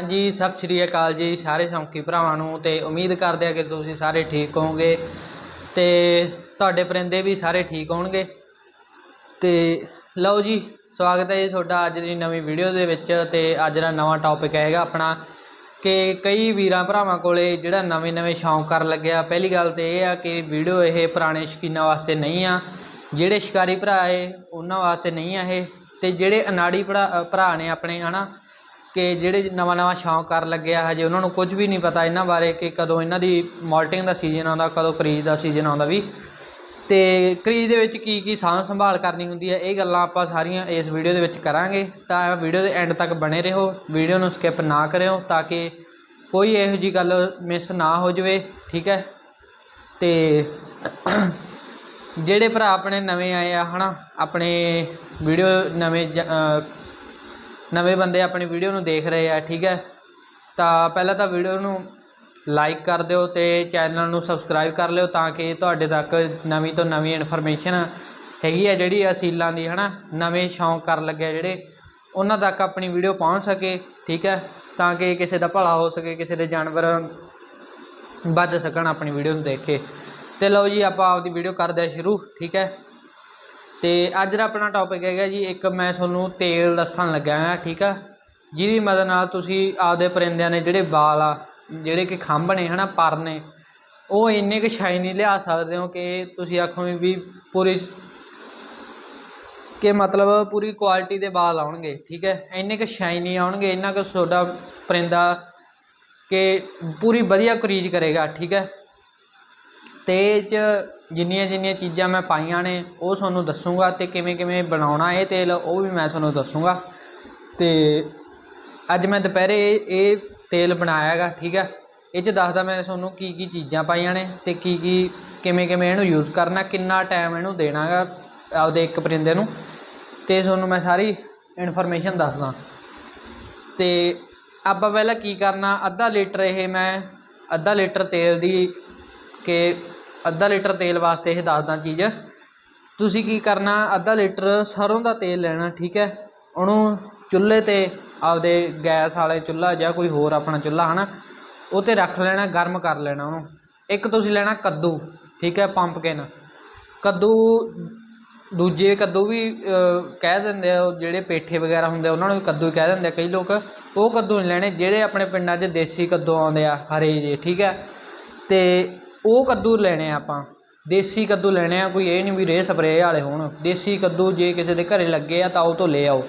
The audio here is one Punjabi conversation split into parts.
ਹਾਂਜੀ, ਸਤਿ ਸ਼੍ਰੀ ਅਕਾਲ ਜੀ ਸਾਰੇ ਸ਼ੌਂਕੀ ਭਰਾਵਾਂ ਨੂੰ ਤੇ ਉਮੀਦ ਕਰਦੇ ਆ ਕਿ ਤੁਸੀਂ ਸਾਰੇ ਠੀਕ ਹੋਵੋਗੇ ਤੇ ਤੁਹਾਡੇ ਪਰਿੰਦੇ ਵੀ ਸਾਰੇ ਠੀਕ ਹੋਣਗੇ। ਤੇ ਲਓ ਜੀ, ਸਵਾਗਤ ਹੈ ਜੀ ਤੁਹਾਡਾ ਅੱਜ ਦੀ ਨਵੀਂ ਵੀਡੀਓ ਦੇ ਵਿੱਚ ਤੇ ਅੱਜ ਦਾ ਨਵਾਂ ਟੌਪਿਕ ਹੈਗਾ ਆਪਣਾ ਕਿ ਕਈ ਵੀਰਾਂ ਭਰਾਵਾਂ ਕੋਲੇ ਜਿਹੜਾ ਨਵੇਂ ਨਵੇਂ ਸ਼ੌਂਕ ਕਰਨ ਲੱਗਿਆ। ਪਹਿਲੀ ਗੱਲ ਤੇ ਇਹ ਆ ਕਿ ਵੀਡੀਓ ਇਹ ਪੁਰਾਣੇ ਸ਼ੌਕੀਨਾਂ ਵਾਸਤੇ ਨਹੀਂ ਆ, ਜਿਹੜੇ ਸ਼ਿਕਾਰੀ ਭਰਾ ਏ ਉਹਨਾਂ ਵਾਸਤੇ ਨਹੀਂ ਆ ਇਹ ਤੇ ਜਿਹੜੇ ਅਨਾੜੀ ਭਰਾ ਭਰਾ ਨੇ ਆਪਣੇ, ਹਨਾ ਕਿ ਜਿਹੜੇ ਨਵਾਂ ਨਵਾਂ ਸ਼ੌਂਕ ਕਰਨ ਲੱਗਿਆ ਹਜੇ ਉਹਨਾਂ ਨੂੰ ਕੁਝ ਵੀ ਨਹੀਂ ਪਤਾ ਇਹਨਾਂ ਬਾਰੇ ਕਿ ਕਦੋਂ ਇਹਨਾਂ ਦੀ ਮਾਲਟਿੰਗ ਦਾ ਸੀਜ਼ਨ ਆਉਂਦਾ, ਕਦੋਂ ਕਰੀਜ਼ ਦਾ ਸੀਜ਼ਨ ਆਉਂਦਾ ਵੀ। ਤੇ ਕਰੀਜ਼ ਦੇ ਵਿੱਚ ਕੀ ਕੀ ਸਾਂਭ ਸੰਭਾਲ ਕਰਨੀ ਹੁੰਦੀ ਹੈ ਇਹ ਗੱਲਾਂ ਆਪਾਂ ਸਾਰੀਆਂ ਇਸ ਵੀਡੀਓ ਦੇ ਵਿੱਚ ਕਰਾਂਗੇ। ਤਾਂ ਵੀਡੀਓ ਦੇ ਐਂਡ ਤੱਕ ਬਣੇ ਰਹੋ ਵੀਡੀਓ ਨੂੰ ਸਕਿਪ ਨਾ ਕਰਿਓ ਤਾਂ ਕਿ ਕੋਈ ਇਹੋ ਜੀ ਗੱਲ ਮਿਸ ਨਾ ਹੋ ਜਾਵੇ, ਠੀਕ ਹੈ? ਤੇ ਜਿਹੜੇ ਭਰਾ ਆਪਣੇ ਨਵੇਂ ਆਏ ਆ, ਹਨਾ, ਆਪਣੇ ਵੀਡੀਓ ਨਵੇਂ ਜ- ਨਵੇਂ ਬੰਦੇ ਆਪਣੀ ਵੀਡੀਓ ਨੂੰ ਦੇਖ ਰਹੇ ਆ, ਠੀਕ ਹੈ? ਤਾਂ ਪਹਿਲਾਂ ਤਾਂ ਵੀਡੀਓ ਨੂੰ ਲਾਈਕ ਕਰ ਦਿਓ ਤੇ ਚੈਨਲ ਨੂੰ ਸਬਸਕ੍ਰਾਈਬ ਕਰ ਲਿਓ ਤਾਂ ਕਿ ਤੁਹਾਡੇ ਤੱਕ ਨਵੀਂ ਤੋਂ ਨਵੀਂ ਇਨਫੋਰਮੇਸ਼ਨ ਹੈਗੀ ਆ ਜਿਹੜੀ ਅਸੀਲਾਂ ਦੀ, ਹਨਾ? ਨਵੇਂ ਸ਼ੌਂਕ ਕਰਨ ਲੱਗੇ ਜਿਹੜੇ, ਉਹਨਾਂ ਤੱਕ ਆਪਣੀ ਵੀਡੀਓ ਪਹੁੰਚ ਸਕੇ, ਠੀਕ ਹੈ? ਤਾਂ ਕਿ ਕਿਸੇ ਦਾ ਭਲਾ ਹੋ ਸਕੇ, ਕਿਸੇ ਦੇ ਜਾਨਵਰ ਬਚ ਸਕਣ ਆਪਣੀ ਵੀਡੀਓ ਨੂੰ ਦੇਖ ਕੇ। ਤੇ ਲਓ ਜੀ, ਆਪਾਂ ਆਪਦੀ ਵੀਡੀਓ ਕਰਦੇ ਹਾਂ ਸ਼ੁਰੂ, ਠੀਕ ਹੈ? ਤੇ ਅੱਜ ਦਾ ਆਪਣਾ ਟੌਪਿਕ ਹੈਗਾ ਜੀ, ਇੱਕ ਮੈਂ ਤੁਹਾਨੂੰ ਤੇਲ ਦੱਸਣ ਲੱਗਾ ਹਾਂ, ਠੀਕ ਆ? ਜਿਹਦੀ ਮਦਦ ਨਾਲ ਤੁਸੀਂ ਆਪਦੇ ਪਰਿੰਦਿਆਂ ਨੇ ਜਿਹੜੇ ਵਾਲ ਆ, ਜਿਹੜੇ ਕਿ ਖੰਭ ਨੇ, ਹਨਾ ਪਰ ਨੇ ਉਹ ਇੰਨੇ ਕੁ ਸ਼ਾਈਨੀ ਲਿਆ ਸਕਦੇ ਹੋ ਕਿ ਤੁਸੀਂ ਆਖੋ ਵੀ ਪੂਰੀ ਕਿ ਮਤਲਬ ਪੂਰੀ ਕੁਆਲਿਟੀ ਦੇ ਵਾਲ ਆਉਣਗੇ, ਠੀਕ ਹੈ? ਇੰਨੇ ਕੁ ਸ਼ਾਈਨੀ ਆਉਣਗੇ, ਇੰਨਾ ਕੁ ਤੁਹਾਡਾ ਪਰਿੰਦਾ ਕਿ ਪੂਰੀ ਵਧੀਆ ਕਰੀਜ ਕਰੇਗਾ, ਠੀਕ ਹੈ? ਤੇ ਇਹ 'ਚ ਜਿੰਨੀਆਂ ਜਿੰਨੀਆਂ ਚੀਜ਼ਾਂ ਮੈਂ ਪਾਈਆਂ ਨੇ, ਉਹ ਤੁਹਾਨੂੰ ਦੱਸੂਗਾ ਤੇ ਕਿਵੇਂ ਕਿਵੇਂ ਬਣਾਉਣਾ ਇਹ ਤੇਲ, ਉਹ ਵੀ ਮੈਂ ਤੁਹਾਨੂੰ ਦੱਸੂਗਾ। ਤੇ ਅੱਜ ਮੈਂ ਦੁਪਹਿਰੇ ਇਹ ਇਹ ਤੇਲ ਬਣਾਇਆ ਹੈਗਾ ਠੀਕ ਹੈ ਇਹ 'ਚ ਦੱਸਦਾ ਮੈਂ ਤੁਹਾਨੂੰ ਕੀ ਕੀ ਚੀਜ਼ਾਂ ਪਾਈਆਂ ਨੇ ਤੇ ਕੀ ਕੀ ਕਿਵੇਂ ਕਿਵੇਂ ਇਹਨੂੰ ਯੂਜ਼ ਕਰਨਾ, ਕਿੰਨਾ ਟਾਈਮ ਇਹਨੂੰ ਦੇਣਾ ਹੈਗਾ ਆਪਦੇ ਇੱਕ ਪਰਿੰਦੇ ਨੂੰ। ਤੇ ਤੁਹਾਨੂੰ ਮੈਂ ਸਾਰੀ ਇਨਫੋਰਮੇਸ਼ਨ ਦੱਸਦਾ। ਤੇ ਆਪਾਂ ਪਹਿਲਾਂ ਕੀ ਕਰਨਾ, ਅੱਧਾ ਲੀਟਰ ਇਹ ਮੈਂ, ਅੱਧਾ ਲੀਟਰ ਤੇਲ ਦੀ ਕਿ ਅੱਧਾ ਲੀਟਰ ਤੇਲ ਵਾਸਤੇ ਇਹ ਦੱਸਦਾ ਚੀਜ਼। ਤੁਸੀਂ ਕੀ ਕਰਨਾ, ਅੱਧਾ ਲੀਟਰ ਸਰੋਂ ਦਾ ਤੇਲ ਲੈਣਾ, ਠੀਕ ਹੈ? ਉਹਨੂੰ ਚੁੱਲ੍ਹੇ ਤੇ ਆਪਦੇ ਗੈਸ ਵਾਲੇ ਚੁੱਲ੍ਹਾ ਜਾਂ ਕੋਈ ਹੋਰ ਆਪਣਾ ਚੁੱਲ੍ਹਾ, ਹਨਾ? ਉਹ 'ਤੇ ਰੱਖ ਲੈਣਾ, ਗਰਮ ਕਰ ਲੈਣਾ ਉਹਨੂੰ। ਇੱਕ ਤੁਸੀਂ ਲੈਣਾ ਕੱਦੂ, ਠੀਕ ਹੈ ਪੰਪਕਿਨ ਕੱਦੂ, ਦੂਜੇ ਕੱਦੂ ਵੀ ਕਹਿ ਦਿੰਦੇ ਆ, ਉਹ ਜਿਹੜੇ ਪੇਠੇ ਵਗੈਰਾ ਹੁੰਦੇ ਆ, ਉਹਨਾਂ ਨੂੰ ਵੀ ਕੱਦੂ ਹੀ ਕਹਿ ਦਿੰਦੇ ਆ ਕਈ ਲੋਕ। ਉਹ ਕੱਦੂ ਨਹੀਂ ਲੈਣੇ, ਜਿਹੜੇ ਆਪਣੇ ਪਿੰਡਾਂ 'ਚ ਦੇਸੀ ਕੱਦੂ ਆਉਂਦੇ ਆ, ਹਰੇ ਜੇ ਠੀਕ ਹੈ? ਤੇ ਉਹ ਕੱਦੂ ਲੈਣੇ ਆ ਆਪਾਂ। ਦੇਸੀ ਕੱਦੂ ਲੈਣੇ ਆ, ਕੋਈ ਇਹ ਨਹੀਂ ਵੀ ਰੇ ਸਪਰੇਅ ਵਾਲੇ ਹੋਣ। ਦੇਸੀ ਕੱਦੂ ਜੇ ਕਿਸੇ ਦੇ ਘਰੇ ਲੱਗੇ ਆ ਤਾਂ ਉਹ ਤੋਂ ਲੈ ਆਓ।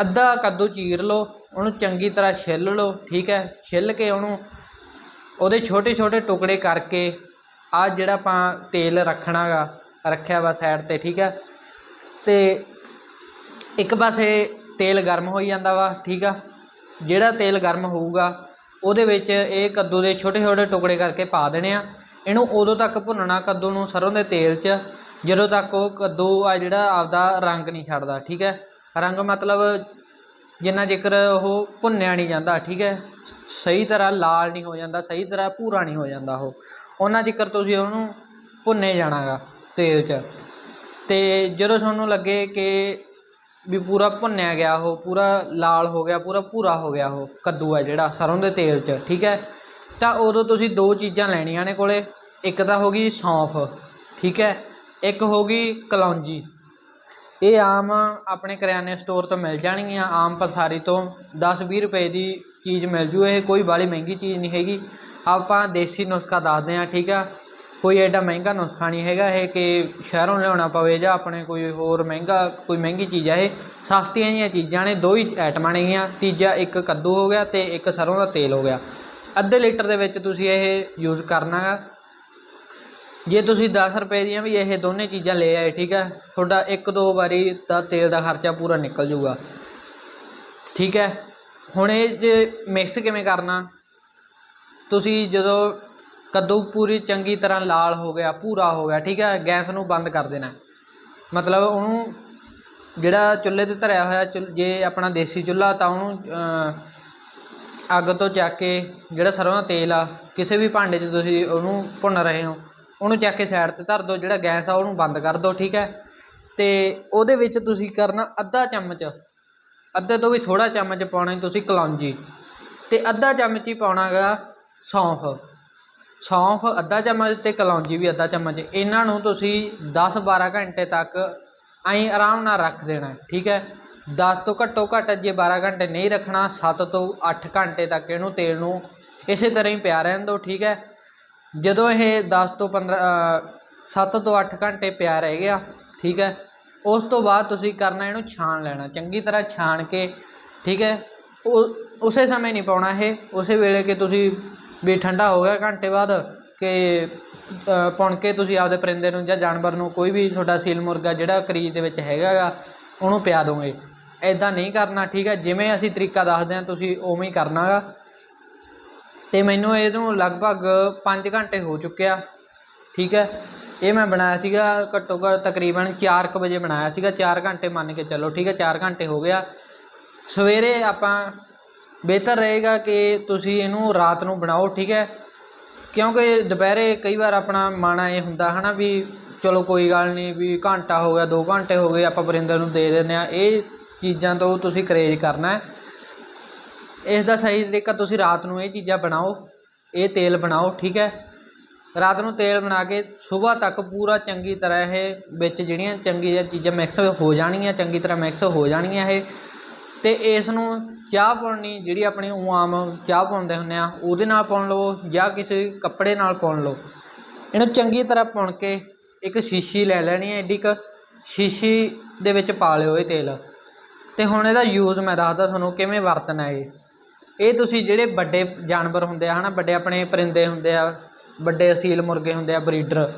ਅੱਧਾ ਕੱਦੂ ਚੀਰ ਲਓ, ਉਹਨੂੰ ਚੰਗੀ ਤਰ੍ਹਾਂ ਛਿੱਲ ਲਓ, ਠੀਕ ਹੈ? ਛਿੱਲ ਕੇ ਉਹਨੂੰ ਉਹਦੇ ਛੋਟੇ ਛੋਟੇ ਟੁਕੜੇ ਕਰਕੇ ਆ ਜਿਹੜਾ ਆਪਾਂ ਤੇਲ ਰੱਖਣਾਗਾ, ਰੱਖਿਆ ਵਾ ਸਾਈਡ ਤੇ, ਠੀਕ ਹੈ? ਤੇ ਇੱਕ ਪਾਸੇ ਤੇਲ ਗਰਮ ਹੋਈ ਜਾਂਦਾ ਵਾ, ਠੀਕ ਆ? ਜਿਹੜਾ ਤੇਲ ਗਰਮ ਹੋਊਗਾ ਉਹਦੇ ਵਿੱਚ ਇਹ ਕੱਦੂ ਦੇ ਛੋਟੇ ਛੋਟੇ ਟੁਕੜੇ ਕਰਕੇ ਪਾ ਦੇਣੇ ਆ। ਇਹਨੂੰ ਉਦੋਂ ਤੱਕ ਭੁੰਨਣਾ ਕੱਦੂ ਨੂੰ ਸਰੋਂ ਦੇ ਤੇਲ 'ਚ, ਜਦੋਂ ਤੱਕ ਉਹ ਕੱਦੂ ਆ ਜਿਹੜਾ ਆਪਦਾ ਰੰਗ ਨਹੀਂ ਛੱਡਦਾ, ਠੀਕ ਹੈ? ਰੰਗ ਮਤਲਬ ਜਿੰਨਾ ਜ਼ਿਕਰ ਉਹ ਭੁੰਨਿਆ ਨਹੀਂ ਜਾਂਦਾ, ਠੀਕ ਹੈ? ਸਹੀ ਤਰ੍ਹਾਂ ਲਾਲ ਨਹੀਂ ਹੋ ਜਾਂਦਾ, ਸਹੀ ਤਰ੍ਹਾਂ ਭੂਰਾ ਨਹੀਂ ਹੋ ਜਾਂਦਾ ਉਹ। ਉਹਨਾਂ ਜ਼ਿਕਰ ਤੁਸੀਂ ਉਹਨੂੰ ਭੁੰਨੇ ਜਾਣਾਗਾ ਤੇਲ 'ਚ। ਤੇ ਜਦੋਂ ਤੁਹਾਨੂੰ ਲੱਗੇ ਕਿ ਵੀ ਪੂਰਾ ਭੁੰਨਿਆ ਗਿਆ ਉਹ, ਪੂਰਾ ਲਾਲ ਹੋ ਗਿਆ, ਪੂਰਾ ਭੂਰਾ ਹੋ ਗਿਆ ਉਹ ਕੱਦੂ ਹੈ ਜਿਹੜਾ ਸਰੋਂ ਦੇ ਤੇਲ 'ਚ, ਠੀਕ ਹੈ? ਤਾਂ ਉਦੋਂ ਤੁਸੀਂ ਦੋ ਚੀਜ਼ਾਂ ਲੈਣੀਆਂ ਨੇ ਕੋਲੇ, ਇੱਕ ਤਾਂ ਹੋ ਗਈ ਸੌਂਫ, ਠੀਕ ਹੈ? ਇੱਕ ਹੋ ਗਈ ਕਲੌਂਜੀ। ਇਹ ਆਮ ਆਪਣੇ ਕਰਿਆਨੇ ਸਟੋਰ ਤੋਂ ਮਿਲ ਜਾਣਗੀਆਂ, ਆਮ ਪਸਾਰੀ ਤੋਂ। 10-20 ਰੁਪਏ ਦੀ ਚੀਜ਼ ਮਿਲ ਜੂ, ਇਹ ਕੋਈ ਬਾਲੀ ਮਹਿੰਗੀ ਚੀਜ਼ ਨਹੀਂ ਹੈਗੀ। ਆਪਾਂ ਦੇਸੀ ਨੁਸਖਾ ਦੱਸਦੇ ਹਾਂ, ਠੀਕ ਆ? ਕੋਈ ਐਡਾ ਮਹਿੰਗਾ ਨੁਸਖਾ ਨਹੀਂ ਹੈਗਾ ਇਹ ਕਿ ਸ਼ਹਿਰੋਂ ਲਿਆਉਣਾ ਪਵੇ ਜਾਂ ਆਪਣੇ ਕੋਈ ਹੋਰ ਮਹਿੰਗਾ, ਕੋਈ ਮਹਿੰਗੀ ਚੀਜ਼ ਆ ਇਹ। ਸਸਤੀਆਂ ਜਿਹੀਆਂ ਚੀਜ਼ਾਂ ਨੇ, ਦੋ ਹੀ ਆਈਟਮਾਂ ਨੇਗੀਆਂ, ਤੀਜਾ ਇੱਕ ਕੱਦੂ ਹੋ ਗਿਆ ਤੇ ਇੱਕ ਸਰੋਂ ਦਾ ਤੇਲ ਹੋ ਗਿਆ। ਅੱਧੇ ਲੀਟਰ ਦੇ ਵਿੱਚ ਤੁਸੀਂ ਇਹ ਯੂਜ਼ ਕਰਨਾ ਗਾ ਜੇ ਤੁਸੀਂ 10 ਰੁਪਏ ਦੀਆਂ ਵੀ ਇਹ ਦੋਨੇ ਚੀਜ਼ਾਂ ਲੈ ਆਏ, ਠੀਕ ਹੈ ਤੁਹਾਡਾ ਇੱਕ ਦੋ ਵਾਰੀ ਦਾ ਤੇਲ ਦਾ ਖਰਚਾ ਪੂਰਾ ਨਿਕਲ ਜਾਊਗਾ। ਠੀਕ ਹੈ? ਹੁਣ ਇਹ ਜੇ ਮਿਕਸ ਕਿਵੇਂ ਕਰਨਾ? ਤੁਸੀਂ ਜਦੋਂ ਕੱਦੂ ਪੂਰੀ ਚੰਗੀ ਤਰ੍ਹਾਂ ਲਾਲ ਹੋ ਗਿਆ, ਭੂਰਾ ਹੋ ਗਿਆ, ਠੀਕ ਹੈ, ਗੈਸ ਨੂੰ ਬੰਦ ਕਰ ਦੇਣਾ। ਮਤਲਬ ਉਹਨੂੰ ਜਿਹੜਾ ਚੁੱਲ੍ਹੇ ਤੇ ਧਰਿਆ ਹੋਇਆ ਚੁੱਲ ਜੇ ਆਪਣਾ ਦੇਸੀ ਚੁੱਲ੍ਹਾ ਤਾਂ ਉਹਨੂੰ ਅੱਗ ਤੋਂ ਚੱਕ ਕੇ ਜਿਹੜਾ ਸਰੋਂ ਦਾ ਤੇਲ ਆ, ਕਿਸੇ ਵੀ ਭਾਂਡੇ 'ਚ ਤੁਸੀਂ ਉਹਨੂੰ ਭੁੰਨ ਰਹੇ ਹੋ, ਉਹਨੂੰ ਚੱਕ ਕੇ ਸਾਈਡ ਤੇ ਧਰ ਦਿਓ, ਜਿਹੜਾ ਗੈਸ ਆ ਉਹਨੂੰ ਬੰਦ ਕਰ ਦਿਓ, ਠੀਕ ਹੈ। ਤੇ ਉਹਦੇ ਵਿੱਚ ਤੁਸੀਂ ਕਰਨਾ ਅੱਧਾ ਚਮਚ, ਅੱਧੇ ਤੋਂ ਵੀ ਥੋੜਾ ਚਮਚ ਪਾਉਣਾ ਤੁਸੀਂ ਕਲੌਂਜੀ। ਤੇ ਅੱਧਾ ਚਮਚ ਹੀ ਪਾਉਣਾ ਗਾ ਸੌਂਫ। ਸੌਂਫ, ਅੱਧਾ ਚਮਚ ਤੇ ਕਲੌਂਜੀ ਵੀ ਅੱਧਾ ਚਮਚ। ਇਹਨਾਂ ਨੂੰ ਤੁਸੀਂ 10-12 ਘੰਟੇ ਤੱਕ ਐਂ ਆਰਾਮ ਨਾਲ ਰੱਖ ਦੇਣਾ, ਠੀਕ ਹੈ? 10 ਤੋਂ ਘੱਟੋ ਘੱਟ ਜੇ 12 ਘੰਟੇ ਨਹੀਂ ਰੱਖਣਾ 7 ਤੋਂ 8 ਘੰਟੇ ਤੱਕ ਇਹਨੂੰ ਤੇਲ ਨੂੰ ਇਸੇ ਤਰ੍ਹਾਂ ਹੀ ਪਿਆ ਰਹਿਣ ਦਿਓ, ਠੀਕ ਹੈ? ਜਦੋਂ ਇਹ 10 ਤੋਂ 15 7 ਤੋਂ 8 ਘੰਟੇ ਪਿਆ ਰਹਿ ਗਿਆ, ਠੀਕ ਹੈ? ਉਸ ਤੋਂ ਬਾਅਦ ਤੁਸੀਂ ਕਰਨਾ ਇਹਨੂੰ ਛਾਣ ਲੈਣਾ, ਚੰਗੀ ਤਰ੍ਹਾਂ ਛਾਣ ਕੇ, ਠੀਕ ਹੈ? ਉਹ, ਉਸੇ ਸਮੇਂ ਨਹੀਂ ਪਾਉਣਾ ਇਹ, ਉਸੇ ਵੇਲੇ ਕਿ ਤੁਸੀਂ ਵੀ ਠੰਡਾ ਹੋ ਗਿਆ ਘੰਟੇ ਬਾਅਦ ਕਿ ਪੁਣ ਕੇ ਤੁਸੀਂ ਆਪਦੇ ਪਰਿੰਦੇ ਨੂੰ ਜਾਂ ਜਾਨਵਰ ਨੂੰ ਕੋਈ ਵੀ ਤੁਹਾਡਾ ਸੀਲ ਮੁਰਗਾ ਜਿਹੜਾ ਕਰੀਜ ਦੇ ਵਿੱਚ ਹੈਗਾ ਗਾ, ਉਹਨੂੰ ਪਿਆ ਦੋਗੇ। ਐਦਾਂ ਨਹੀਂ ਕਰਨਾ, ਠੀਕ ਹੈ? ਜਿਵੇਂ ਅਸੀਂ ਤਰੀਕਾ ਦੱਸਦੇ ਹਾਂ, ਤੁਸੀਂ ਉਵੇਂ ਹੀ ਕਰਨਾ ਗਾ। ਤੇ ਮੈਨੂੰ ਇਹਨੂੰ ਲਗਭਗ 5 ਘੰਟੇ ਹੋ ਚੁੱਕਿਆ ਠੀਕ ਹੈ? ਇਹ ਮੈਂ ਬਣਾਇਆ ਸੀਗਾ ਘੱਟੋ ਘੱਟ ਤਕਰੀਬਨ 4 ਵਜੇ ਬਣਾਇਆ ਸੀਗਾ। 4 ਘੰਟੇ ਮੰਨ ਕੇ ਚੱਲੋ, ਠੀਕ ਹੈ? 4 ਘੰਟੇ ਹੋ ਗਿਆ। ਸਵੇਰੇ ਆਪਾਂ ਬਿਹਤਰ ਰਹੇਗਾ ਕਿ ਤੁਸੀਂ ਇਹਨੂੰ ਰਾਤ ਨੂੰ ਬਣਾਓ, ਠੀਕ ਹੈ? ਕਿਉਂਕਿ ਦੁਪਹਿਰੇ ਕਈ ਵਾਰ ਆਪਣਾ ਮਨ ਇਹ ਹੁੰਦਾ ਹਨਾ ਵੀ ਚਲੋ ਕੋਈ ਗੱਲ ਨਹੀਂ ਵੀ ਘੰਟਾ ਹੋ ਗਿਆ 2 ਘੰਟੇ ਹੋ ਗਏ, ਆਪਾਂ ਪਰਿੰਦਰ ਨੂੰ ਦੇ ਦਿੰਦੇ ਆ ਇਹ ਚੀਜ਼ਾਂ ਤੋਂ ਤੁਸੀਂ ਕਰੇਜ ਕਰਨਾ ਇਸ ਦਾ ਸਹੀ ਤਰੀਕਾ ਤੁਸੀਂ ਰਾਤ ਨੂੰ ਇਹ ਚੀਜ਼ਾਂ ਬਣਾਓ, ਇਹ ਤੇਲ ਬਣਾਓ, ਠੀਕ ਹੈ? ਰਾਤ ਨੂੰ ਤੇਲ ਬਣਾ ਕੇ ਸਵੇਰ ਤੱਕ ਪੂਰਾ ਚੰਗੀ ਤਰ੍ਹਾਂ ਇਹ ਵਿੱਚ ਜਿਹੜੀਆਂ ਚੰਗੀਆਂ ਚੀਜ਼ਾਂ ਮਿਕਸ ਹੋ ਜਾਣਗੀਆਂ, ਚੰਗੀ ਤਰ੍ਹਾਂ ਮਿਕਸ ਹੋ ਜਾਣਗੀਆਂ ਇਹ। ਅਤੇ ਇਸ ਨੂੰ ਚਾਹ ਪਾਉਣੀ ਜਿਹੜੀ ਆਪਣੀ ਊਂ ਆਮ ਚਾਹ ਪਾਉਂਦੇ ਹੁੰਦੇ ਹਾਂ ਉਹਦੇ ਨਾਲ ਪਾਉਣ ਲਵੋ ਜਾਂ ਕਿਸੇ ਕੱਪੜੇ ਨਾਲ ਪਾਉਣ ਲਓ। ਇਹਨੂੰ ਚੰਗੀ ਤਰ੍ਹਾਂ ਪੁਣ ਕੇ ਇੱਕ ਸ਼ੀਸ਼ੀ ਲੈ ਲੈਣੀ ਹੈ ਐਡੀ ਕੁ ਸ਼ੀਸ਼ੀ ਦੇ ਵਿੱਚ ਪਾ ਲਿਓ ਇਹ ਤੇਲ। ਤੇ ਹੁਣ ਇਹਦਾ ਯੂਜ਼ ਮੈਂ ਦੱਸਦਾ ਤੁਹਾਨੂੰ ਕਿਵੇਂ ਵਰਤਣਾ ਇਹ। ਇਹ ਤੁਸੀਂ ਜਿਹੜੇ ਵੱਡੇ ਜਾਨਵਰ ਹੁੰਦੇ ਆ, ਹਨਾ, ਵੱਡੇ ਆਪਣੇ ਪਰਿੰਦੇ ਹੁੰਦੇ ਆ, ਵੱਡੇ ਅਸੀਲ ਮੁਰਗੇ ਹੁੰਦੇ ਆ, ਬਰੀਡਰ,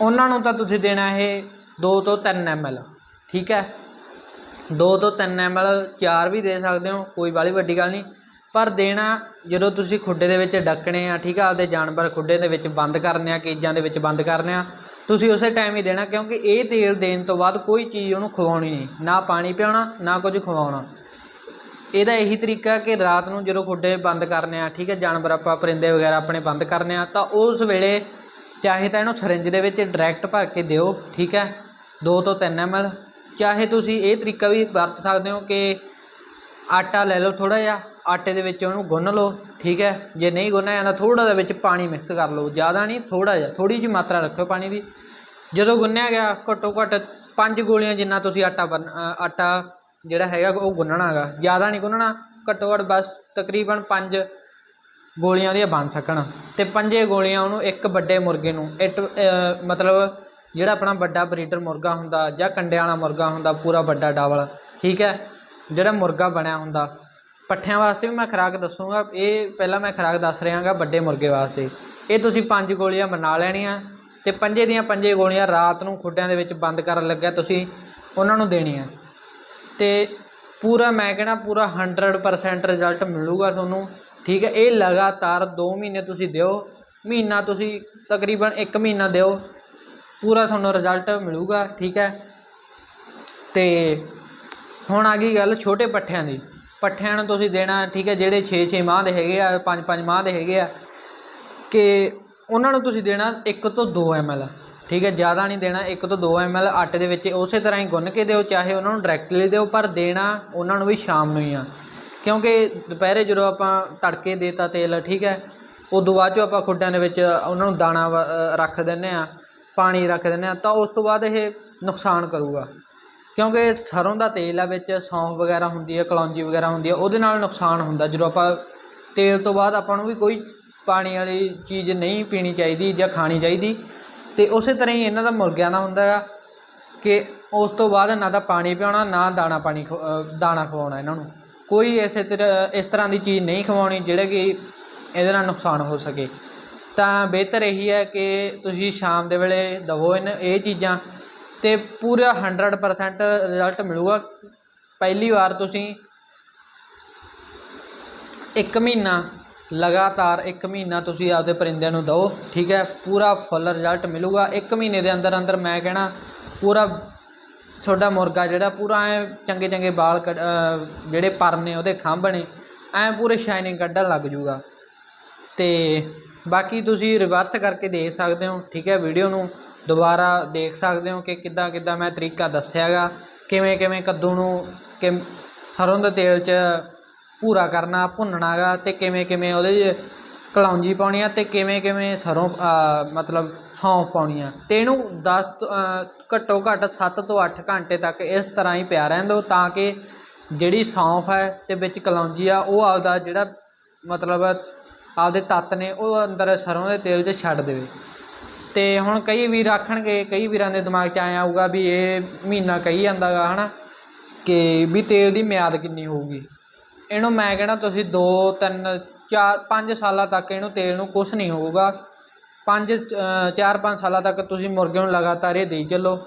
ਉਹਨਾਂ ਨੂੰ ਤਾਂ ਤੁਸੀਂ ਦੇਣਾ ਇਹ 2 ਤੋਂ 3 ਐਮਐਲ ਠੀਕ ਹੈ? ਦੋ ਤੋਂ 3 ਐਮਐਲ ਚਾਰ ਵੀ ਦੇ ਸਕਦੇ ਹੋ, ਕੋਈ ਵਾਲੀ ਵੱਡੀ ਗੱਲ ਨਹੀਂ। ਪਰ ਦੇਣਾ, ਜਦੋਂ ਤੁਸੀਂ ਖੁੱਡੇ ਦੇ ਵਿੱਚ ਡੱਕਣੇ ਆ, ਠੀਕ ਆ, ਆਪਦੇ ਜਾਨਵਰ ਖੁੱਡੇ ਦੇ ਵਿੱਚ ਬੰਦ ਕਰਨੇ ਆ, ਕੇਜਾਂ ਦੇ ਵਿੱਚ ਬੰਦ ਕਰਨੇ ਆ, ਤੁਸੀਂ ਉਸੇ ਟਾਈਮ ਹੀ ਦੇਣਾ, ਕਿਉਂਕਿ ਇਹ ਤੇਲ ਦੇਣ ਤੋਂ ਬਾਅਦ ਕੋਈ ਚੀਜ਼ ਉਹਨੂੰ ਖਵਾਉਣੀ ਨਹੀਂ, ਨਾ ਪਾਣੀ ਪਿਆਉਣਾ, ਨਾ ਕੁਝ ਖਵਾਉਣਾ। ਇਹਦਾ ਇਹੀ ਤਰੀਕਾ ਕਿ ਰਾਤ ਨੂੰ ਜਦੋਂ ਖੁੱਡੇ ਬੰਦ ਕਰਨੇ ਆ, ਠੀਕ ਹੈ ਜਾਨਵਰ ਆਪਾਂ ਪਰਿੰਦੇ ਵਗੈਰਾ ਆਪਣੇ ਬੰਦ ਕਰਨੇ ਆ, ਤਾਂ ਉਸ ਵੇਲੇ ਚਾਹੇ ਤਾਂ ਇਹਨੂੰ ਸਰਿੰਜ ਦੇ ਵਿੱਚ ਡਾਇਰੈਕਟ ਭਰ ਕੇ ਦਿਓ, ਠੀਕ ਹੈ 2 ਤੋਂ 3 ਐਮਐਲ ਚਾਹੇ ਤੁਸੀਂ ਇਹ ਤਰੀਕਾ ਵੀ ਵਰਤ ਸਕਦੇ ਹੋ ਕਿ ਆਟਾ ਲੈ ਲਓ ਥੋੜਾ ਜਿਹਾ, ਆਟੇ ਦੇ ਵਿੱਚ ਉਹਨੂੰ ਗੁੰਨ ਲਓ, ਠੀਕ ਹੈ? ਜੇ ਨਹੀਂ ਗੁੰਨਿਆ ਜਾਂਦਾ ਥੋੜਾ ਜਿਹਾ ਵਿੱਚ ਪਾਣੀ ਮਿਕਸ ਕਰ ਲਓ, ਜ਼ਿਆਦਾ ਨਹੀਂ ਥੋੜਾ ਜਿਹਾ ਥੋੜੀ ਜਿਹੀ ਮਾਤਰਾ ਰੱਖੋ ਪਾਣੀ ਦੀ। ਜਦੋਂ ਗੁੰਨਿਆ ਗਿਆ, ਘੱਟੋ ਘੱਟ ਪੰਜ ਗੋਲੀਆਂ ਜਿੰਨਾ ਤੁਸੀਂ ਆਟਾ ਬਨ ਆਟਾ ਜਿਹੜਾ ਹੈਗਾ, ਉਹ ਗੁੰਨਣਾ ਹੈਗਾ। ਜ਼ਿਆਦਾ ਨਹੀਂ ਗੁੰਨਣਾ, ਘੱਟੋ ਘੱਟ ਬਸ ਤਕਰੀਬਨ ਪੰਜ ਗੋਲੀਆਂ ਉਹਦੀਆਂ ਬਣ ਸਕਣ। ਤੇ ਪੰਜੇ ਗੋਲੀਆਂ ਉਹਨੂੰ ਇੱਕ ਵੱਡੇ ਮੁਰਗੇ ਨੂੰ, ਇਟ ਮਤਲਬ ਜਿਹੜਾ ਆਪਣਾ ਵੱਡਾ ਬਰੀਡਰ ਮੁਰਗਾ ਹੁੰਦਾ ਜਾਂ ਕੰਡਿਆਂ ਵਾਲਾ ਮੁਰਗਾ ਹੁੰਦਾ, ਪੂਰਾ ਵੱਡਾ ਡਬਲ ਠੀਕ ਹੈ? ਜਿਹੜਾ ਮੁਰਗਾ ਬਣਿਆ ਹੁੰਦਾ। ਪੱਠਿਆਂ ਵਾਸਤੇ ਵੀ ਮੈਂ ਖੁਰਾਕ ਦੱਸੂਗਾ। ਇਹ ਪਹਿਲਾਂ ਮੈਂ ਖੁਰਾਕ ਦੱਸ ਰਿਹਾਗਾ ਵੱਡੇ ਮੁਰਗੇ ਵਾਸਤੇ। ਇਹ ਤੁਸੀਂ ਪੰਜ ਗੋਲੀਆਂ ਬਣਾ ਲੈਣੀਆਂ ਤੇ ਪੰਜੇ ਦੀਆਂ ਪੰਜੇ ਗੋਲੀਆਂ ਰਾਤ ਨੂੰ ਖੁੱਡਿਆਂ ਦੇ ਵਿੱਚ ਬੰਦ ਕਰਨ ਲੱਗਿਆ ਤੁਸੀਂ, ਉਹਨਾਂ ਨੂੰ ਦੇਣੀਆਂ। ਤੇ ਪੂਰਾ ਮੈਂ ਕਹਿਣਾ ਪੂਰਾ 100% ਰਿਜ਼ਲਟ ਮਿਲੂਗਾ ਤੁਹਾਨੂੰ, ਠੀਕ ਹੈ? ਇਹ ਲਗਾਤਾਰ 2 ਮਹੀਨੇ ਤੁਸੀਂ ਦਿਓ। ਮਹੀਨਾ ਤੁਸੀਂ ਤਕਰੀਬਨ 1 ਮਹੀਨਾ ਦਿਓ। ਪੂਰਾ ਤੁਹਾਨੂੰ ਰਿਜ਼ਲਟ ਮਿਲੂਗਾ, ਠੀਕ ਹੈ? ਤੇ ਹੁਣ ਆ ਗਈ ਗੱਲ ਛੋਟੇ ਪੱਠਿਆਂ ਦੀ। ਪੱਠਿਆਂ ਨੂੰ ਤੁਸੀਂ ਦੇਣਾ, ਠੀਕ ਹੈ, ਜਿਹੜੇ 6-6 ਮਾਹ ਦੇ ਹੈਗੇ ਆ 5-5 ਮਾਹ ਦੇ ਹੈਗੇ ਆ, ਕਿ ਉਹਨਾਂ ਨੂੰ ਤੁਸੀਂ ਦੇਣਾ 1 ਤੋਂ 2 ਐਮਐਲ ਠੀਕ ਹੈ? ਜ਼ਿਆਦਾ ਨਹੀਂ ਦੇਣਾ 1 ਤੋਂ 2 ਐਮਐਲ ਆਟੇ ਦੇ ਵਿੱਚ, ਉਸੇ ਤਰ੍ਹਾਂ ਹੀ ਗੁੰਨ ਕੇ ਦਿਓ, ਚਾਹੇ ਉਹਨਾਂ ਨੂੰ ਡਾਇਰੈਕਟਲੀ ਦਿਓ, ਪਰ ਦੇਣਾ ਉਹਨਾਂ ਨੂੰ ਵੀ ਸ਼ਾਮ ਨੂੰ ਹੀ ਆ। ਕਿਉਂਕਿ ਦੁਪਹਿਰੇ ਜਦੋਂ ਆਪਾਂ ਤੜਕੇ ਦੇਤਾ ਤੇਲ, ਠੀਕ ਹੈ? ਉਦੋਂ ਬਾਅਦ ਚੋਂ ਆਪਾਂ ਖੁੱਡਾਂ ਦੇ ਵਿੱਚ ਉਹਨਾਂ ਨੂੰ ਦਾਣਾ ਵ- ਰੱਖ ਦਿੰਦੇ ਆ ਪਾਣੀ ਰੱਖ ਦਿੰਦੇ ਆ ਤਾਂ ਉਸ ਤੋਂ ਬਾਅਦ ਇਹ ਨੁਕਸਾਨ ਕਰੂਗਾ। ਕਿਉਂਕਿ ਸਰੋਂ ਦਾ ਤੇਲ ਆ ਵਿੱਚ, ਸੌਂਫ ਵਗੈਰਾ ਹੁੰਦੀ ਹੈ, ਕਲੌਂਜੀ ਵਗੈਰਾ ਹੁੰਦੀ ਹੈ, ਉਹਦੇ ਨਾਲ ਨੁਕਸਾਨ ਹੁੰਦਾ। ਜਦੋਂ ਆਪਾਂ ਤੇਲ ਤੋਂ ਬਾਅਦ ਆਪਾਂ ਨੂੰ ਵੀ ਕੋਈ ਪਾਣੀ ਵਾਲੀ ਚੀਜ਼ ਨਹੀਂ ਪੀਣੀ ਚਾਹੀਦੀ ਜਾਂ ਖਾਣੀ ਚਾਹੀਦੀ, ਤੇ ਉਸੇ ਤਰ੍ਹਾਂ ਹੀ ਇਹਨਾਂ ਦਾ ਮੁਰਗਿਆਂ ਦਾ ਹੁੰਦਾ ਹੈਗਾ ਕਿ ਉਸ ਤੋਂ ਬਾਅਦ ਨਾ ਤਾਂ ਪਾਣੀ ਪਿਆਉਣਾ, ਨਾ ਦਾਣਾ ਪਾਣੀ ਖਵਾ- ਦਾਣਾ ਖਵਾਉਣਾ ਇਹਨਾਂ ਨੂੰ। ਕੋਈ ਇਸੇ ਤਰ੍ਹਾਂ, ਇਸ ਤਰ੍ਹਾਂ ਦੀ ਚੀਜ਼ ਨਹੀਂ ਖਵਾਉਣੀ, ਜਿਹੜੇ ਕਿ ਇਹਦੇ ਨਾਲ ਨੁਕਸਾਨ ਹੋ ਸਕੇ। ਤਾਂ ਬਿਹਤਰ ਇਹੀ ਹੈ ਕਿ ਤੁਸੀਂ ਸ਼ਾਮ ਦੇ ਵੇਲੇ ਦਵੋ ਇਹਨ ਇਹ ਚੀਜ਼ਾਂ ਅਤੇ ਪੂਰਾ 100% ਰਿਜ਼ਲਟ ਮਿਲੂਗਾ। ਪਹਿਲੀ ਵਾਰ ਤੁਸੀਂ ਇੱਕ ਮਹੀਨਾ, ਲਗਾਤਾਰ ਇੱਕ ਮਹੀਨਾ ਤੁਸੀਂ ਆਪਦੇ ਪਰਿੰਦਿਆਂ ਨੂੰ ਦਿਓ ਠੀਕ ਹੈ? ਪੂਰਾ ਫੁੱਲ ਰਿਜ਼ਲਟ ਮਿਲੂਗਾ। ਇੱਕ ਮਹੀਨੇ ਦੇ ਅੰਦਰ ਅੰਦਰ ਮੈਂ ਕਹਿਣਾ, ਪੂਰਾ ਤੁਹਾਡਾ ਮੁਰਗਾ ਜਿਹੜਾ ਪੂਰਾ ਐ ਚੰਗੇ ਚੰਗੇ ਵਾਲ ਕੱਢ- ਜਿਹੜੇ ਪਰ ਨੇ ਉਹਦੇ ਖੰਭ ਨੇ, ਐ ਪੂਰੇ ਸ਼ਾਈਨਿੰਗ ਕੱਢਣ ਲੱਗ ਜੂਗਾ। ਤੇ ਬਾਕੀ ਤੁਸੀਂ ਰਿਵਰਸ ਕਰਕੇ ਦੇਖ ਸਕਦੇ ਹੋ, ਠੀਕ ਹੈ ਵੀਡੀਓ ਨੂੰ ਦੁਬਾਰਾ ਦੇਖ ਸਕਦੇ ਹੋ ਕਿ ਕਿੱਦਾਂ ਕਿੱਦਾਂ ਮੈਂ ਤਰੀਕਾ ਦੱਸਿਆਗਾ, ਕਿਵੇਂ ਕਿਵੇਂ ਕੱਦੂ ਨੂੰ ਕਿ ਸਰੋਂ ਦੇ ਤੇਲ 'ਚ ਭੂਰਾ ਕਰਨਾ ਭੁੰਨਣਾ ਗਾ ਤੇ ਕਿਵੇਂ ਕਿਵੇਂ ਉਹਦੇ 'ਚ ਕਲੌਂਜੀ ਪਾਉਣੀ ਆ ਤੇ ਕਿਵੇਂ ਕਿਵੇਂ ਸਰੋਂ ਮਤਲਬ ਸੌਂਫ ਪਾਉਣੀ ਆ। ਤੇ ਇਹਨੂੰ 10 ਘੱਟੋ ਘੱਟ 7 ਤੋਂ 8 ਘੰਟੇ ਤੱਕ ਇਸ ਤਰ੍ਹਾਂ ਹੀ ਪਿਆ ਰਹਿਣ ਦਿਓ ਤਾਂ ਕਿ ਜਿਹੜੀ ਸੌਂਫ ਹੈ ਤੇ ਵਿੱਚ ਕਲੌਂਜੀ ਆ, ਉਹ ਆਪਦਾ ਜਿਹੜਾ ਮਤਲਬ ਆਪਦੇ ਤੱਤ ਨੇ ਉਹ ਅੰਦਰ ਸਰੋਂ ਦੇ ਤੇਲ 'ਚ ਛੱਡ ਦੇਵੇ। ਤੇ ਹੁਣ ਕਈ ਵੀਰ ਆਖਣਗੇ, ਕਈ ਵੀਰਾਂ ਦੇ ਦਿਮਾਗ 'ਚ ਆਇਆ ਆਊਗਾ ਵੀ ਇਹ ਮਹੀਨਾ ਕਹੀ ਜਾਂਦਾ ਗਾ, ਹਨਾ, ਕਿ ਵੀ ਤੇਲ ਦੀ ਮਿਆਦ ਕਿੰਨੀ ਹੋਊਗੀ। ਇਹਨੂੰ ਮੈਂ ਕਹਿਣਾ, ਤੁਸੀਂ 2 3 4 5 ਸਾਲਾਂ ਤੱਕ ਇਹਨੂੰ ਤੇਲ ਨੂੰ ਕੁਛ ਨਹੀਂ ਹੋਊਗਾ। 5 4 5 ਸਾਲਾਂ ਤੱਕ ਤੁਸੀਂ ਮੁਰਗੇ ਨੂੰ ਲਗਾਤਾਰ ਇਹ ਦੇਈ ਚੱਲੋ।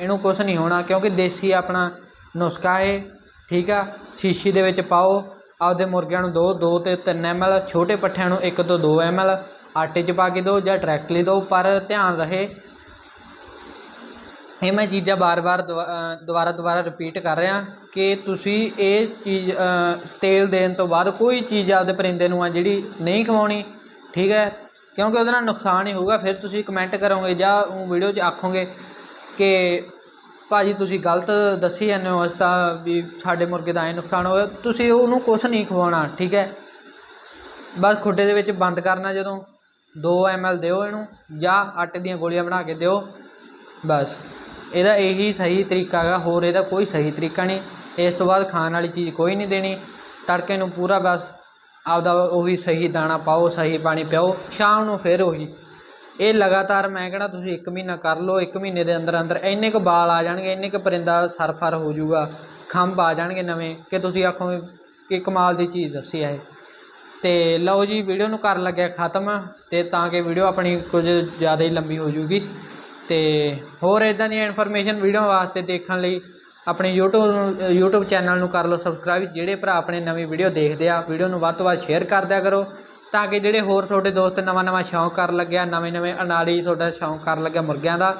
ਇਹਨੂੰ ਕੁਛ ਨਹੀਂ ਹੋਣਾ, ਕਿਉਂਕਿ ਦੇਸੀ ਆਪਣਾ ਨੁਸਖਾ ਹੈ ਠੀਕ ਆ? ਸ਼ੀਸ਼ੀ ਦੇ ਵਿੱਚ ਪਾਓ। ਆਪਦੇ ਮੁਰਗਿਆਂ ਨੂੰ ਦੋ 2 ਤੇ 3 ਐਮਐਲ ਛੋਟੇ ਪੱਠਿਆਂ ਨੂੰ 1 ਤੋਂ 2 ਐਮਐਲ ਆਟੇ 'ਚ ਪਾ ਕੇ ਦਿਓ ਜਾਂ ਡਾਇਰੈਕਟਲੀ ਦਿਓ ਪਰ ਧਿਆਨ ਰਹੇ। ਇਹ ਮੈਂ ਚੀਜ਼ਾਂ ਬਾਰ-ਬਾਰ ਦੁਬਾ- ਦੁਬਾਰਾ ਦੁਬਾਰਾ ਰਿਪੀਟ ਕਰ ਰਿਹਾ ਕਿ ਤੁਸੀਂ ਇਹ ਚੀਜ਼ ਤੇਲ ਦੇਣ ਤੋਂ ਬਾਅਦ ਕੋਈ ਚੀਜ਼ ਆਪਦੇ ਪਰਿੰਦੇ ਨੂੰ ਆ ਜਿਹੜੀ ਨਹੀਂ ਖਵਾਉਣੀ, ਠੀਕ ਹੈ? ਕਿਉਂਕਿ ਉਹਦੇ ਨਾਲ ਨੁਕਸਾਨ ਹੀ ਹੋਊਗਾ। ਫਿਰ ਤੁਸੀਂ ਕਮੈਂਟ ਕਰੋਗੇ ਜਾਂ ਉਹ ਵੀਡੀਓ 'ਚ ਆਖੋਗੇ ਕਿ ਭਾਜੀ, ਤੁਸੀਂ ਗਲਤ ਦੱਸੀ ਜਾਂਦੇ ਹੋ, ਅਸੀਂ ਤਾਂ ਵੀ ਸਾਡੇ ਮੁਰਗੇ ਦਾ ਐਂ ਨੁਕਸਾਨ ਹੋਇਆ। ਤੁਸੀਂ ਉਹਨੂੰ ਕੁਛ ਨਹੀਂ ਖਵਾਉਣਾ, ਠੀਕ ਹੈ? ਬਸ ਖੁੱਡੇ ਦੇ ਵਿੱਚ ਬੰਦ ਕਰਨਾ ਜਦੋਂ। 2 ਐਮਐਲ ਦਿਓ ਇਹਨੂੰ, ਜਾਂ ਆਟੇ ਦੀਆਂ ਗੋਲੀਆਂ ਬਣਾ ਕੇ ਦਿਓ। ਬਸ। ਇਹਦਾ ਇਹੀ ਸਹੀ ਤਰੀਕਾ ਹੈਗਾ, ਹੋਰ ਇਹਦਾ ਕੋਈ ਸਹੀ ਤਰੀਕਾ ਨਹੀਂ। ਇਸ ਤੋਂ ਬਾਅਦ ਖਾਣ ਵਾਲੀ ਚੀਜ਼ ਕੋਈ ਨਹੀਂ ਦੇਣੀ। ਤੜਕੇ ਨੂੰ ਪੂਰਾ ਬਸ ਆਪਦਾ ਉਹੀ ਸਹੀ ਦਾਣਾ ਪਾਓ, ਸਹੀ ਪਾਣੀ ਪਿਓ ਸ਼ਾਮ ਨੂੰ ਫਿਰ ਉਹੀ ਇਹ ਲਗਾਤਾਰ ਮੈਂ ਕਹਿਣਾ ਤੁਸੀਂ 1 ਮਹੀਨਾ ਕਰ ਲਓ 1 ਮਹੀਨੇ ਦੇ ਅੰਦਰ ਅੰਦਰ ਇੰਨੇ ਕੁ ਬਾਲ ਆ ਜਾਣਗੇ, ਇੰਨੇ ਕੁ ਪਰਿੰਦਾ ਸਰਫਰ ਹੋ ਜਾਊਗਾ, ਖੰਭ ਆ ਜਾਣਗੇ ਨਵੇਂ, ਕਿ ਤੁਸੀਂ ਆਖੋਗੇ ਕਿ ਕਮਾਲ ਦੀ ਚੀਜ਼ ਦੱਸੀ ਹੈ ਇਹ। ਤੇ ਲਓ ਜੀ, ਵੀਡੀਓ ਨੂੰ ਕਰਨ ਲੱਗਿਆ ਖਤਮ, ਤੇ ਤਾਂ ਕਿ ਵੀਡੀਓ ਆਪਣੀ ਕੁਝ ਜ਼ਿਆਦਾ ਹੀ ਲੰਬੀ ਹੋ ਜੂਗੀ ਤੇ ਹੋਰ ਇਦਾਂ ਦੀਆਂ ਇਨਫੋਰਮੇਸ਼ਨ ਵੀਡੀਓ ਵਾਸਤੇ ਦੇਖਣ ਲਈ ਆਪਣੇ YouTube ਨੂੰ, YouTube ਚੈਨਲ ਨੂੰ ਕਰ ਲਓ ਸਬਸਕ੍ਰਾਈਬ ਜਿਹੜੇ ਭਰਾ ਆਪਣੇ ਨਵੀਂ ਵੀਡੀਓ ਦੇਖਦੇ ਆ, ਵੀਡੀਓ ਨੂੰ ਵੱਧ ਤੋਂ ਵੱਧ ਸ਼ੇਅਰ ਕਰਦਿਆ ਕਰੋ। ਤਾਂ ਕਿ ਜਿਹੜੇ ਹੋਰ ਤੁਹਾਡੇ ਦੋਸਤ ਨਵਾਂ ਨਵਾਂ ਸ਼ੌਂਕ ਕਰਨ ਲੱਗਿਆ ਨਵੇਂ ਨਵੇਂ ਅਨਾੜੀ ਤੁਹਾਡਾ ਸ਼ੌਂਕ ਕਰਨ ਲੱਗਿਆ ਮੁਰਗਿਆਂ ਦਾ,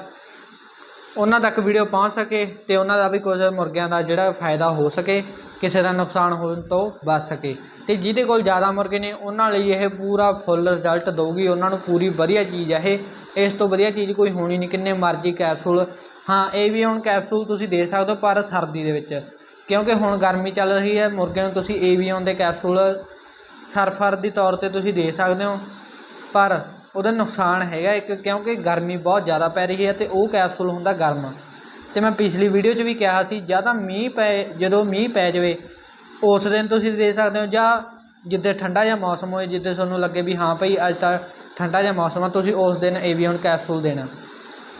ਉਹਨਾਂ ਤੱਕ ਵੀਡੀਓ ਪਹੁੰਚ ਸਕੇ ਤੇ ਉਹਨਾਂ ਦਾ ਵੀ ਕੁਝ ਮੁਰਗਿਆਂ ਦਾ ਜਿਹੜਾ ਫਾਇਦਾ ਹੋ ਸਕੇ, ਕਿਸੇ ਦਾ ਨੁਕਸਾਨ ਹੋਣ ਤੋਂ ਬਚ ਸਕੇ। ਤੇ ਜਿਹਦੇ ਕੋਲ ਜ਼ਿਆਦਾ ਮੁਰਗੇ ਨੇ, ਉਹਨਾਂ ਲਈ ਇਹ ਪੂਰਾ ਫੁੱਲ ਰਿਜ਼ਲਟ ਦਊਗੀ, ਉਹਨਾਂ ਨੂੰ ਪੂਰੀ ਵਧੀਆ ਚੀਜ਼ ਹੈ ਇਹ। ਇਸ ਤੋਂ ਵਧੀਆ ਚੀਜ਼ ਕੋਈ ਹੋਣੀ ਨਹੀਂ, ਕਿੰਨੇ ਮਰਜ਼ੀ ਕੈਪਸੂਲ ਹਾਂ, ਇਹ ਵੀ ਹੁਣ ਕੈਪਸੂਲ ਤੁਸੀਂ ਦੇ ਸਕਦੇ ਹੋ, ਪਰ ਸਰਦੀ ਦੇ ਵਿੱਚ। ਕਿਉਂਕਿ ਹੁਣ ਗਰਮੀ ਚੱਲ ਰਹੀ ਹੈ, ਮੁਰਗਿਆਂ ਨੂੰ ਤੁਸੀਂ ਏਵੀਓਨ ਦੇ ਕੈਪਸੂਲ ਸਰਫਰ ਦੀ ਤੌਰ ਤੇ ਤੁਸੀਂ ਦੇ ਸਕਦੇ ਹੋ। ਪਰ ਉਹਦਾ ਨੁਕਸਾਨ ਹੈਗਾ ਇੱਕ, ਕਿਉਂਕਿ ਗਰਮੀ ਬਹੁਤ ਜ਼ਿਆਦਾ ਪੈ ਰਹੀ ਹੈ ਤੇ ਉਹ ਕੈਪਸੂਲ ਹੁੰਦਾ ਗਰਮ। ਤੇ ਮੈਂ ਪਿਛਲੀ ਵੀਡੀਓ 'ਚ ਵੀ ਕਿਹਾ ਸੀ, ਜਾਂ ਤਾਂ ਮੀਂਹ ਪੈ, ਜਦੋਂ ਮੀਂਹ ਪੈ ਜਾਵੇ, ਉਸ ਦਿਨ ਤੁਸੀਂ ਦੇ ਸਕਦੇ ਹੋ, ਜਾਂ ਜਿੱਦੇ ਠੰਡਾ ਜਿਹਾ ਮੌਸਮ ਹੋਏ, ਜਿੱਦੇ ਤੁਹਾਨੂੰ ਲੱਗੇ ਵੀ ਹਾਂ ਭਈ ਅੱਜ ਤਾਂ ਠੰਡਾ ਜਿਹਾ ਮੌਸਮ ਆ, ਤੁਸੀਂ ਉਸ ਦਿਨ ਏਵੀਓਨ ਕੈਪਸੂਲ ਦੇਣਾ।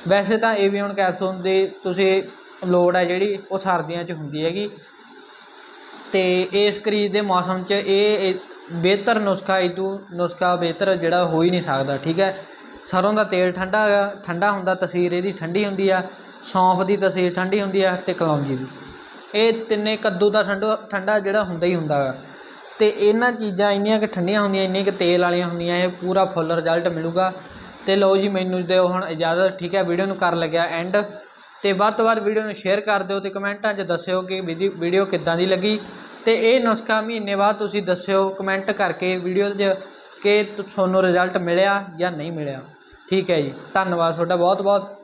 ਵੈਸੇ ਤਾਂ ਏਵੀਓਨ ਕੈਪਸੂਲ ਦੀ ਤੁਸੀਂ ਲੋੜ ਹੈ ਜਿਹੜੀ ਉਹ ਸਰਦੀਆਂ 'ਚ ਹੁੰਦੀ ਹੈਗੀ। ਤੇ ਇਸ ਕਰੀਜ਼ ਦੇ ਮੌਸਮ 'ਚ ਇਹ ਬਿਹਤਰ ਨੁਸਖਾ ਇਦੂ ਨੁਸਖਾ ਬਿਹਤਰ ਜਿਹੜਾ ਹੋ ਹੀ ਨਹੀਂ ਸਕਦਾ, ਠੀਕ ਹੈ? ਸਰੋਂ ਦਾ ਤੇਲ ਠੰਡਾ ਠੰਡਾ ਹੁੰਦਾ, ਤਸੀਰ ਇਹਦੀ ਠੰਡੀ ਹੁੰਦੀ ਆ, ਸੌਂਫ ਦੀ ਤਸੀਰ ਠੰਡੀ ਹੁੰਦੀ ਆ ਤੇ ਕਲੌਂਜੀ ਦੀ। ਇਹ ਤਿੰਨੇ ਕੱਦੂ ਦਾ ਠੰਡਾ ਠੰਡਾ ਜਿਹੜਾ ਹੁੰਦਾ ਹੀ ਹੁੰਦਾ ਗਾ ਤੇ ਇਹਨਾਂ ਚੀਜ਼ਾਂ ਇੰਨੀਆਂ ਕਿ ਠੰਡੀਆਂ ਹੁੰਦੀਆਂ ਇੰਨੀਆਂ ਕਿ ਤੇਲ ਵਾਲੀਆਂ ਹੁੰਦੀਆਂ, ਇਹ ਪੂਰਾ ਫੁੱਲ ਰਿਜ਼ਲਟ ਮਿਲੂਗਾ। ਤੇ ਲਓ ਜੀ, ਮੈਨੂੰ ਦਿਓ ਹੁਣ ਇਜਾਜ਼ਤ, ਠੀਕ ਹੈ? ਵੀਡੀਓ ਨੂੰ ਕਰ ਲੱਗਿਆ ਐਂਡ। ਤੇ ਵੱਧ ਤੋਂ ਵੱਧ ਵੀਡੀਓ ਨੂੰ ਸ਼ੇਅਰ ਕਰ ਦਿਓ ਤੇ ਕਮੈਂਟਾਂ 'ਚ ਦੱਸਿਓ ਕਿ ਵੀਡੀ- ਵੀਡੀਓ ਕਿੱਦਾਂ ਦੀ ਲੱਗੀ। ਤੇ ਇਹ ਨੁਸਖਾ ਮਹੀਨੇ ਬਾਅਦ ਤੁਸੀਂ ਦੱਸਿਓ ਕਮੈਂਟ ਕਰਕੇ ਵੀਡੀਓ 'ਚ ਕਿ ਤੁਹਾਨੂੰ ਰਿਜ਼ਲਟ ਮਿਲਿਆ ਜਾਂ ਨਹੀਂ ਮਿਲਿਆ। ਠੀਕ ਹੈ ਜੀ, ਧੰਨਵਾਦ ਤੁਹਾਡਾ ਬਹੁਤ ਬਹੁਤ